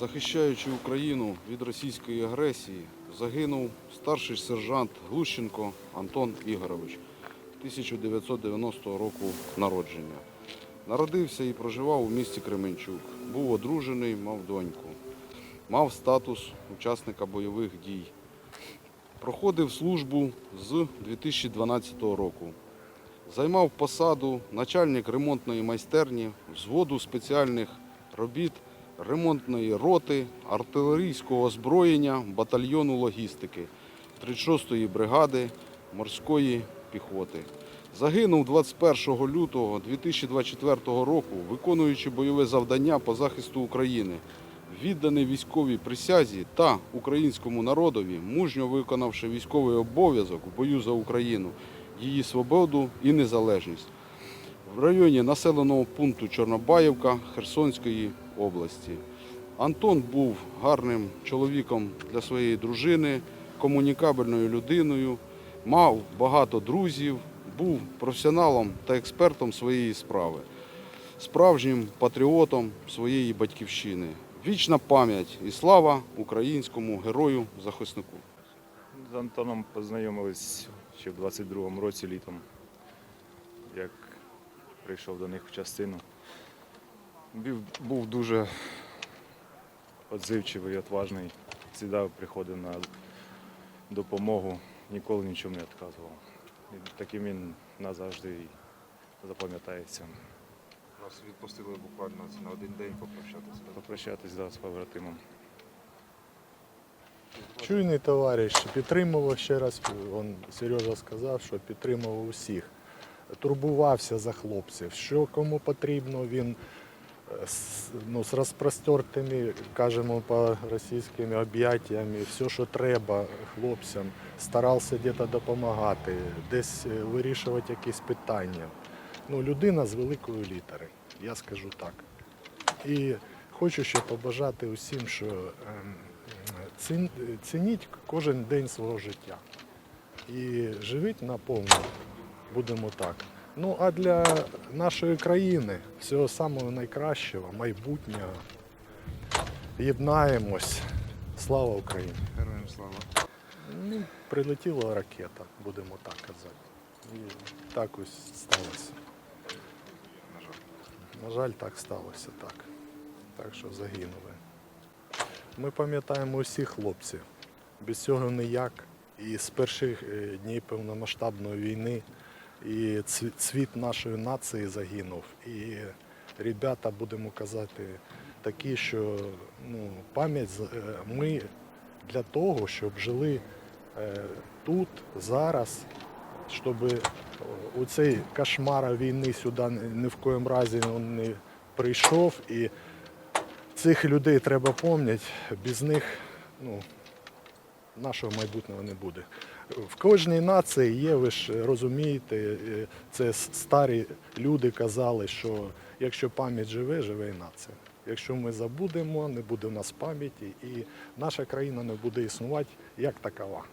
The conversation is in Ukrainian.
Захищаючи Україну від російської агресії, загинув старший сержант Глущенко Антон Ігорович 1990 року народження. Народився і проживав у місті Кременчук. Був одружений, мав доньку. Мав статус учасника бойових дій. Проходив службу з 2012 року. Займав посаду начальник ремонтної майстерні, взводу спеціальних робіт, ремонтної роти, артилерійського озброєння, батальйону логістики 36-ї бригади морської піхоти. Загинув 21 лютого 2024 року, виконуючи бойове завдання по захисту України, відданий військовій присязі та українському народові, мужньо виконавши військовий обов'язок в бою за Україну, її свободу і незалежність в районі населеного пункту Чорнобаївка Херсонської області. Антон був гарним чоловіком для своєї дружини, комунікабельною людиною, мав багато друзів, був професіоналом та експертом своєї справи, справжнім патріотом своєї батьківщини. Вічна пам'ять і слава українському герою-захиснику. З Антоном познайомились ще в 22-му році літом, як прийшов до них в частину. Був, дуже відзивчивий, відважний, завжди приходив на допомогу, ніколи нічому не відказував. І таким він назавжди запам'ятається. Вас відпустили буквально на один день попрощатися. Попрощатись да, з побратимом. Чуйний товариш, підтримував ще раз, он, Сережа сказав, що підтримував усіх. Турбувався за хлопців. Що кому потрібно, він е, з, ну, з розпростертими, кажемо по російськими об'яттями, все, що треба хлопцям, старався десь допомагати, десь е, вирішувати якісь питання. Ну, людина з великої літери, я скажу так. І хочу ще побажати усім, що ем, цініть кожен день свого життя. І живіть наповну, будемо так. Ну а для нашої країни всього самого найкращого, майбутнього. Єднаємось. Слава Україні! Героям слава. Ну, прилетіла ракета, будемо так казати. І так ось сталося. На жаль. Так сталося так. Так що загинули. Ми пам'ятаємо усіх хлопців. Без цього ніяк. І з перших е, днів повномасштабної війни і цвіт нашої нації загинув. І ребята, будемо казати, такі, що ну, пам'ять е, ми для того, щоб жили е, тут, зараз, щоб у цей кошмар війни сюди ні в коєму разі не прийшов. І цих людей треба пам'ятати, без них ну, нашого майбутнього не буде. В кожній нації є, ви ж розумієте, е, це старі люди казали, що якщо пам'ять живе, живе і нація. Якщо ми забудемо, не буде в нас пам'яті, і наша країна не буде існувати як такова.